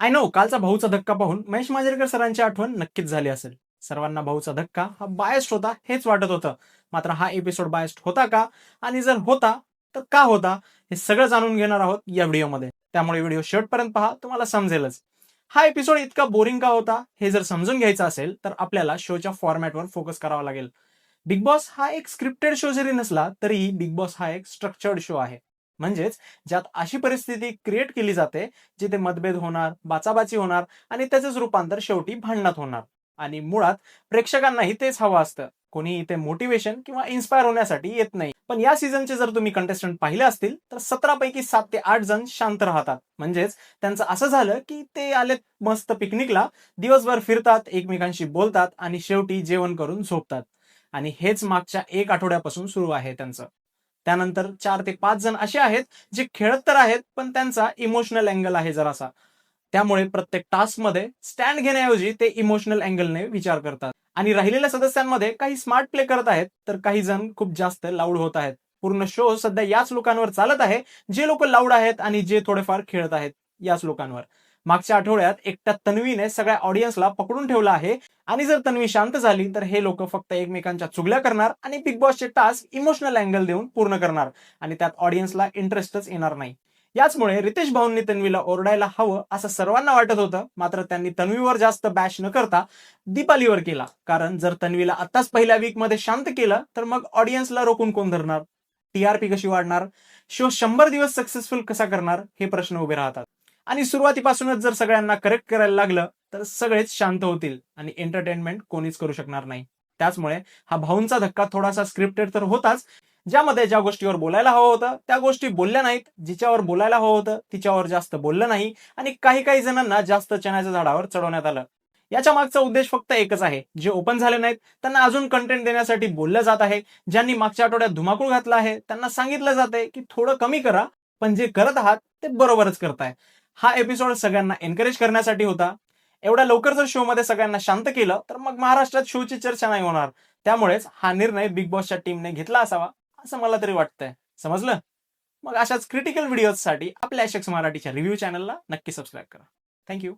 I know कालचा भाऊचा धक्का पाहून महेश मांजरेकर सरांची आठवण नक्कीच झाली असेल. सर्वांना भाऊचा धक्का हा बायस्ट होता हेच वाटत होतं. मात्र हा एपिसोड बायस्ट होता का? आणि जर होता तर का होता? हे सगळं जाणून घेणार आहोत या व्हिडिओमध्ये. त्यामुळे व्हिडिओ शेवटपर्यंत पहा तुम्हाला समजेलच. हा एपिसोड इतका बोरिंग का होता? हे जर समजून घ्यायचं असेल तर आपल्याला शोच्या फॉर्मॅटवर फोकस करावा लागेल. बिग बॉस हा एक स्क्रिप्टेड शो जरी नसला तरीही बिग बॉस हा एक स्ट्रक्चर्ड शो आहे. म्हणजेच ज्यात अशी परिस्थिती क्रिएट केली जाते जिथे मतभेद होणार बाचाबाची होणार आणि त्याचंच रूपांतर शेवटी भांडणात होणार. आणि मुळात प्रेक्षकांनाही तेच हवं असतं. कोणी इथे मोटिवेशन किंवा इन्स्पायर होण्यासाठी येत नाही. पण या सीझनचे जर तुम्ही कंटेस्टंट पाहिले असतील तर सतरा पैकी सात ते आठ जण शांत राहतात. म्हणजेच त्यांचं असं झालं की ते आलेत मस्त पिकनिकला दिवसभर फिरतात एकमेकांशी बोलतात आणि शेवटी जेवण करून झोपतात. आणि हेच मागच्या एक आठवड्यापासून सुरू आहे त्यांचं. त्यानंतर चार ते पाच जण असे आहेत जे खेळत तर आहेत पण त्यांचा इमोशनल अँगल आहे जरासा. त्यामुळे प्रत्येक टास्कमध्ये स्टँड घेण्याऐवजी ते इमोशनल अँगलने विचार करतात. आणि राहिलेल्या सदस्यांमध्ये काही स्मार्ट प्ले करत आहेत तर काही जण खूप जास्त लाऊड होत आहेत. पूर्ण शो सध्या याच लोकांवर चालत आहे जे लोक लाऊड आहेत आणि जे थोडेफार खेळत आहेत याच लोकांवर. मागच्या आठवड्यात एकट्या तन्वीने सगळ्या ऑडियन्सला पकडून ठेवला आहे. आणि जर तन्वी शांत झाली तर हे लोक फक्त एकमेकांच्या चुगल्या करणार आणि बिग बॉसचे टास्क इमोशनल अँगल देऊन पूर्ण करणार. आणि त्यात ऑडियन्सला इंटरेस्टच येणार नाही. याचमुळे रितेश भाऊंनी तन्वीला ओरडायला हवं असं सर्वांना वाटत होतं. मात्र त्यांनी तन्वीवर जास्त बॅश न करता दीपालीवर केला. कारण जर तन्वीला आताच पहिल्या वीकमध्ये शांत केलं तर मग ऑडियन्सला रोखून कोण धरणार? टीआरपी कशी वाढणार? शो शंभर दिवस सक्सेसफुल कसा करणार? हे प्रश्न उभे राहतात. आणि सुरुवातीपासूनच जर सगळ्यांना करेक्ट करायला लागलं तर सगळेच शांत होतील आणि एंटरटेनमेंट कोणीच करू शकणार नाही. त्याचमुळे हा भाऊंचा धक्का थोडासा स्क्रिप्टेड तर होताच ज्यामध्ये ज्या गोष्टीवर बोलायला हवं होतं त्या गोष्टी बोलल्या नाहीत. जिच्यावर बोलायला हवं होतं तिच्यावर जास्त बोललं नाही आणि काही काही जणांना जास्त चण्याच्या झाडावर चढवण्यात आलं. याच्या मागचा उद्देश फक्त एकच आहे. जे ओपन झाले नाहीत त्यांना अजून कंटेंट देण्यासाठी बोललं जात आहे. ज्यांनी मागच्या आठवड्यात धुमाकूळ घातला आहे त्यांना सांगितलं जात आहे की थोडं कमी करा पण जे करत आहात ते बरोबरच करताय. हा एपिसोड सगळ्यांना एनकरेज करण्यासाठी होता. एवढ्या लवकर जर शो मध्ये सगळ्यांना शांत केलं तर मग महाराष्ट्रात शोची चर्चा नाही होणार. त्यामुळेच हा निर्णय बिग बॉसच्या टीमने घेतला असावा असं मला तरी वाटतंय. समजलं? मग अशाच क्रिटिकल व्हिडिओसाठी आपल्या यशक्स मराठीच्या रिव्ह्यू चॅनलला नक्की सबस्क्राईब करा. थँक्यू